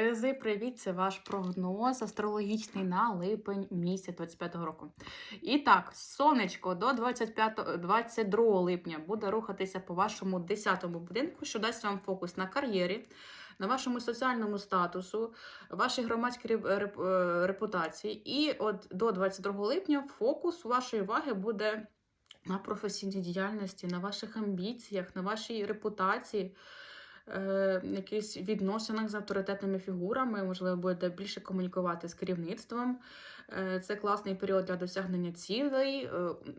Терези, привіт! Це ваш прогноз астрологічний на липень місяць 25-го року. І так, сонечко до 25, 22 липня буде рухатися по вашому 10-му будинку, що дасть вам фокус на кар'єрі, на вашому соціальному статусу, вашій громадській е, репутації. І от до 22 липня фокус вашої уваги буде на професійній діяльності, на ваших амбіціях, на вашій репутації е, якихось відносинах з авторитетними фігурами, можливо, будете більше комунікувати з керівництвом. Е, Це класний період для досягнення цілей, е,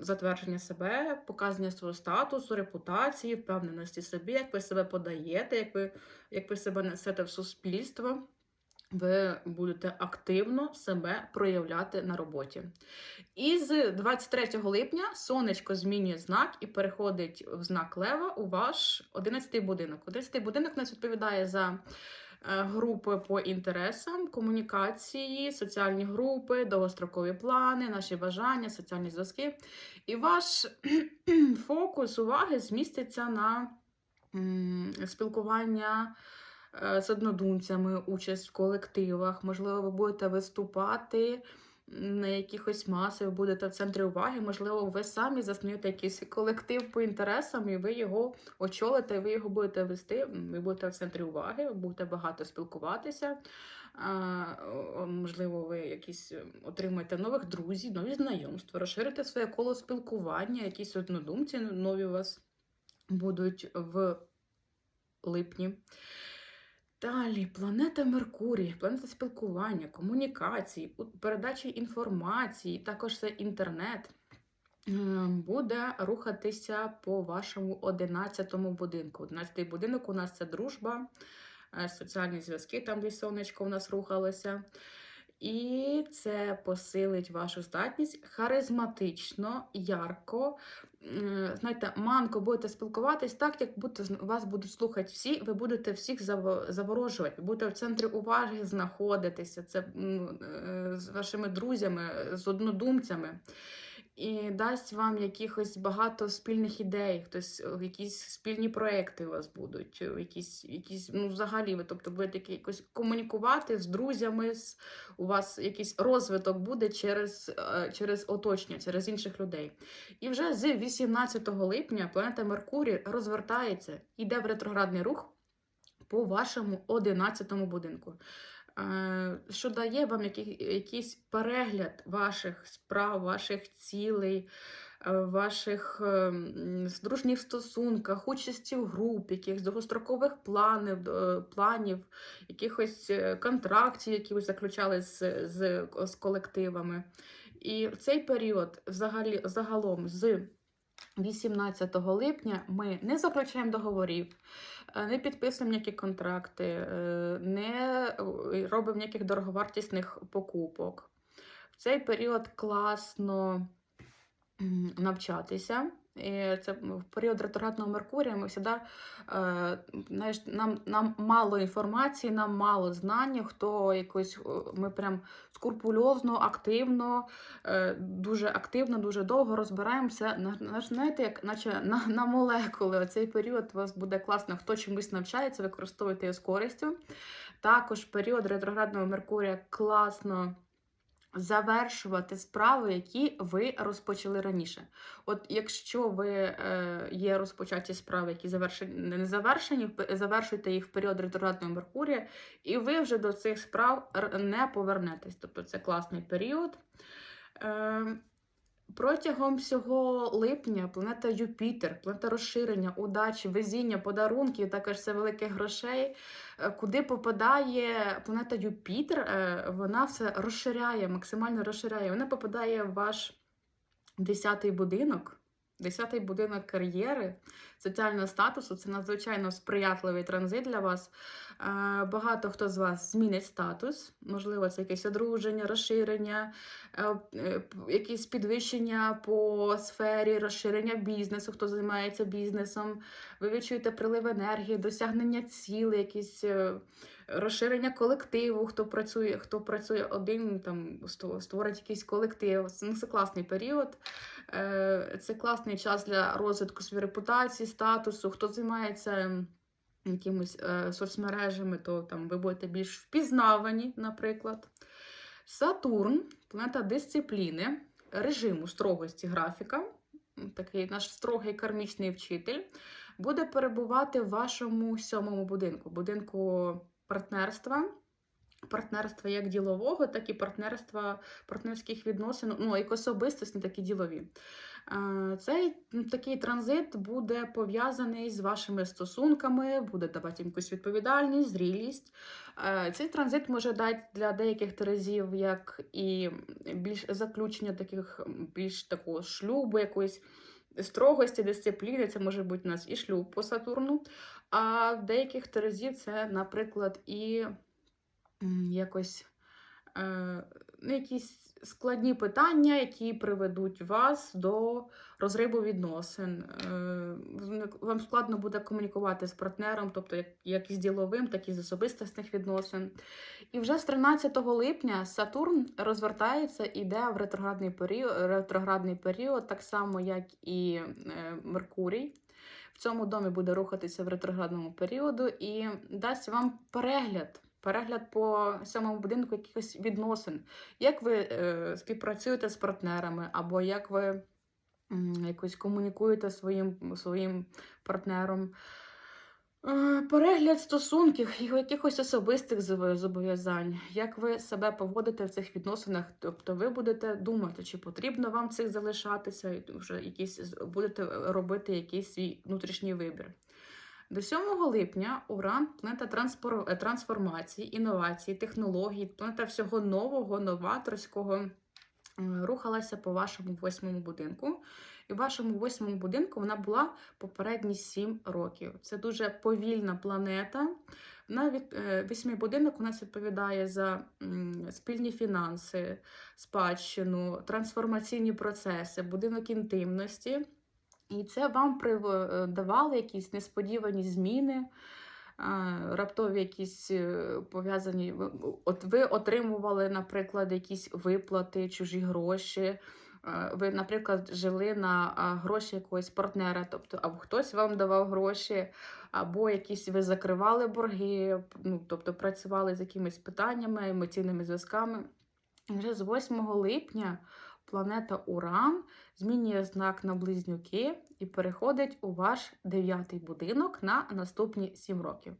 затвердження себе, показання свого статусу, репутації, впевненості собі, як ви себе подаєте, як ви, як ви себе несете в суспільство. Ви будете активно себе проявляти на роботі. І з 23 липня сонечко змінює знак і переходить в знак Лева у ваш 11-й будинок. 11-й будинок нас відповідає за е, групи по інтересам, комунікації, соціальні групи, довгострокові плани, наші бажання, соціальні зв'язки. І ваш фокус уваги зміститься на спілкування з однодумцями, участь в колективах. Можливо, ви будете виступати на якихось масах, будете в центрі уваги. Можливо, ви самі заснуєте якийсь колектив по інтересам, і ви його очолите, і ви його будете вести. Ви будете в центрі уваги, будете багато спілкуватися. А, можливо, ви якісь е, отримаєте нових друзів, нові знайомства, розширите своє коло спілкування, якісь однодумці нові у вас будуть в липні. Далі, планета Меркурій, планета спілкування, комунікації, передачі інформації, також це інтернет, е, буде рухатися по вашому 11 будинку. 11 будинок у нас це дружба, е, соціальні зв'язки, там де сонечко у нас рухалося. І це посилить вашу здатність харизматично, ярко. Знаєте, манко будете спілкуватись так, як будто вас будуть слухати всі, ви будете всіх заво- заворожувати, будете в центрі уваги знаходитися. Це е, з вашими друзями, з однодумцями. І дасть вам якихось багато спільних ідей, хтось е, якісь спільні проекти у вас будуть, е, якісь, якісь ну, взагалі, ви тобто будете якось комунікувати з друзями, з, у вас якийсь розвиток буде через, е, через оточення, через інших людей. І вже з 18 липня планета Меркурій розвертається, йде в ретроградний рух по вашому 11 будинку. Е, Що дає вам якийсь перегляд ваших справ, ваших цілей, е, ваших ем, дружніх стосунках, участі в групі, якихось довгострокових планів, е, планів, якихось контрактів, які ви заключали з, з, з колективами. І цей період, взагалі, загалом, з 18 липня ми не заключаємо договорів, е, не підписуємо ніякі контракти, е, не е, робимо ніяких дороговартісних покупок. В цей період класно навчатися. І це в період ретроградного Меркурія ми завжди, е, знаєш, нам, нам мало інформації, нам мало знань, хто якось е, ми прям скрупульозно, активно, е, дуже активно, дуже довго розбираємося. На, на, знаєте, як наче на, на молекули. Цей період у вас буде класно, хто чимось навчається, використовуйте його з користю. Також період ретроградного Меркурія класно завершувати справи, які ви розпочали раніше. От якщо ви е, є розпочаті справи, які завершені, не завершені, завершуйте їх в період ретроградного Меркурія, і ви вже до цих справ не повернетесь. Тобто це класний період. Е, Протягом всього липня планета Юпітер, планета розширення, удачі, везіння, подарунків, також все великих грошей. Е, Куди попадає планета Юпітер, е, вона все розширяє, максимально розширяє. Вона попадає в ваш 10-й будинок. 10-й будинок кар'єри, соціального статусу це надзвичайно сприятливий транзит для вас. Е, Багато хто з вас змінить статус, можливо, це якесь одруження, розширення, е, е, якісь підвищення по сфері розширення бізнесу, хто займається бізнесом. Ви відчуєте прилив енергії, досягнення цілей, якісь розширення колективу, хто працює, хто працює один, там створить якийсь колектив. Ну, це класний період. Е, Це класний час для розвитку своєї репутації, статусу, хто займається. якимись е, соцмережами, то там ви будете більш впізнавані, наприклад. Сатурн, планета дисципліни, режиму строгості графіка, такий наш строгий кармічний вчитель, буде перебувати в вашому сьомому будинку, будинку партнерства. Партнерства як ділового, так і партнерства партнерських відносин, ну, як особистості, так і ділові. Е, Цей такий транзит буде пов'язаний з вашими стосунками, буде давати якусь відповідальність, зрілість. Е, Цей транзит може дати для деяких терезів як і більш заключення таких більш такого шлюбу, якоїсь строгості, дисципліни. Це може бути у нас і шлюб по Сатурну. А в деяких терезів це, наприклад, і якось е, ну, якісь складні питання, які приведуть вас до розриву відносин. Е, Вам складно буде комунікувати з партнером, тобто як, як із діловим, так і з особистісних відносин. І вже з 13 липня Сатурн розвертається і йде в ретроградний період, ретроградний період, так само, як і е, Меркурій. В цьому домі буде рухатися в ретроградному періоду і дасть вам перегляд. Перегляд по самому будинку якихось відносин, як ви е, співпрацюєте з партнерами, або як ви м, якось комунікуєте своїм, своїм партнером. Е, Перегляд стосунків якихось особистих зобов'язань, як ви себе поводите в цих відносинах, тобто ви будете думати, чи потрібно вам цих залишатися, і вже якісь будете робити якийсь свій внутрішній вибір. До 7 липня Уран, планета е, трансформації, інновацій, технологій, планета всього нового, новаторського, е, рухалася по вашому восьмому будинку. І в вашому восьмому будинку вона була попередні 7 років. Це дуже повільна планета. Навіть восьмий будинок у нас відповідає за спільні фінанси, спадщину, трансформаційні процеси, будинок інтимності. І це вам е, давало якісь несподівані зміни, раптові якісь е, пов'язані. От ви отримували, наприклад, якісь виплати, чужі гроші. Е, Ви, наприклад, жили на гроші якогось партнера, тобто або хтось вам давав гроші, або якісь ви закривали борги, ну, тобто працювали з якимись питаннями, емоційними зв'язками. І вже з 8 липня планета Уран змінює знак на близнюки і переходить у ваш дев'ятий будинок на наступні 7 років.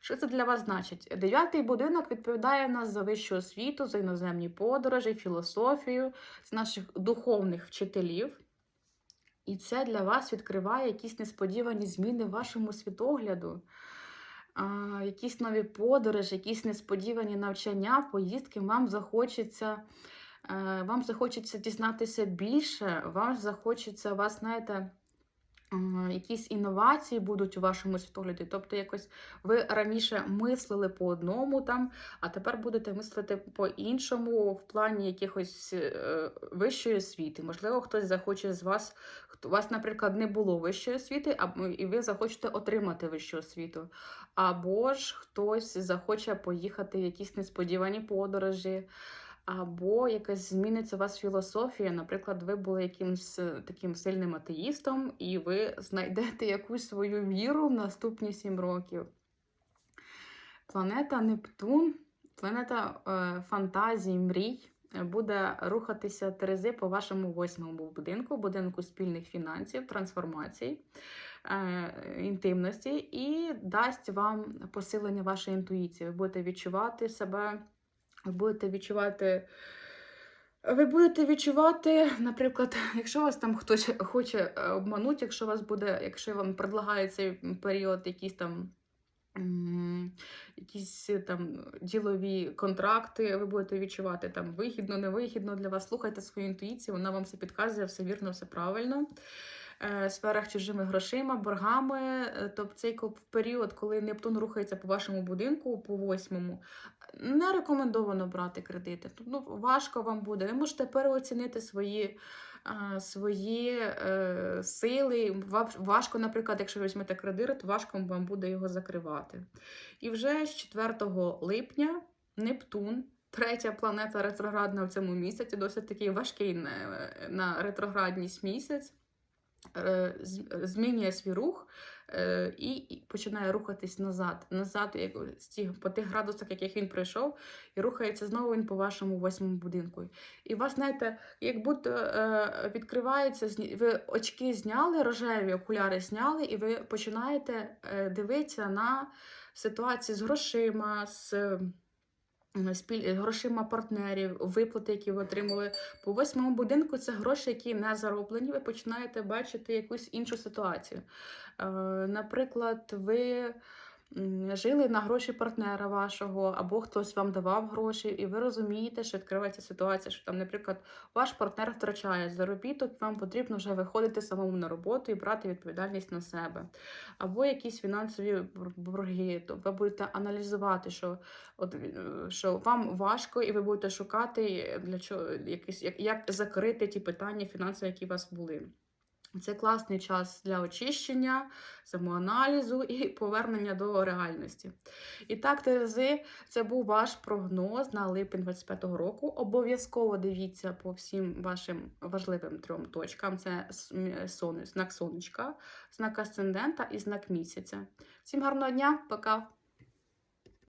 Що це для вас значить? Дев'ятий будинок відповідає нас за вищу освіту, за іноземні подорожі, філософію, з наших духовних вчителів. І це для вас відкриває якісь несподівані зміни в вашому світогляду. Якісь нові подорожі, якісь несподівані навчання, поїздки, вам захочеться, вам захочеться дізнатися більше, вам захочеться вас, знаєте, якісь інновації будуть у вашому світогляді. Тобто, якось ви раніше мислили по одному там, а тепер будете мислити по-іншому в плані якихось е, вищої освіти. Можливо, хтось захоче з вас, у вас, наприклад, не було вищої освіти, і ви захочете отримати вищу освіту. Або ж хтось захоче поїхати в якісь несподівані подорожі, або якась зміниться у вас філософія. Наприклад, ви були якимсь е, таким сильним атеїстом, і ви знайдете якусь свою віру в наступні сім років. Планета Нептун, планета е, фантазій, мрій. Буде рухатися Терези по вашому восьмому будинку, будинку спільних фінансів, трансформацій, е, інтимності, і дасть вам посилення вашої інтуїції. Ви будете відчувати себе, ви будете відчувати. Ви будете відчувати, наприклад, якщо вас там хтось хоче е, обманути, якщо вас буде, якщо вам предлагає цей період якісь там якісь там ділові контракти, ви будете відчувати там вигідно, невигідно для вас. Слухайте свою інтуїцію, вона вам все підказує, все вірно, все правильно. Е, сферах чужими грошима, боргами, е, тобто цей період, коли Нептун рухається по вашому будинку, по восьмому, не рекомендовано брати кредити. Ну, важко вам буде. Ви можете переоцінити свої, свої е, сили. Важко, наприклад, якщо ви візьмете кредит, важко вам буде його закривати. І вже з 4 липня Нептун. Третя планета ретроградна в цьому місяці, досить такий важкий на ретроградність місяць. Е, Змінює свій рух е, і, починає рухатись назад, назад, з тих, по тих градусах, яких він прийшов, і рухається знову він по вашому восьмому будинку. І вас, знаєте, як будто е, відкривається, ви очки зняли, рожеві окуляри зняли, і ви починаєте дивитися на ситуації з грошима, з. Е, грошима партнерів, виплати, які ви отримали по восьмому будинку, це гроші, які не зароблені. Ви починаєте бачити якусь іншу ситуацію. Е, наприклад, ви жили на гроші партнера вашого, або хтось вам давав гроші, і ви розумієте, що відкривається ситуація, що там, наприклад, ваш партнер втрачає заробіток, вам потрібно вже виходити самому на роботу і брати відповідальність на себе. Або якісь фінансові борги. То ви будете аналізувати, що, от, е, що вам важко, і ви будете шукати для чого якісь, як, як закрити ті питання фінансові, які у вас були. Це класний час для очищення, самоаналізу і повернення до реальності. І так, Терези, це був ваш прогноз на липень 25-го року. Обов'язково дивіться по всім вашим важливим трьом точкам: це с- м- соне- знак сонечка, знак асцендента і знак місяця. Всім гарного дня, пока!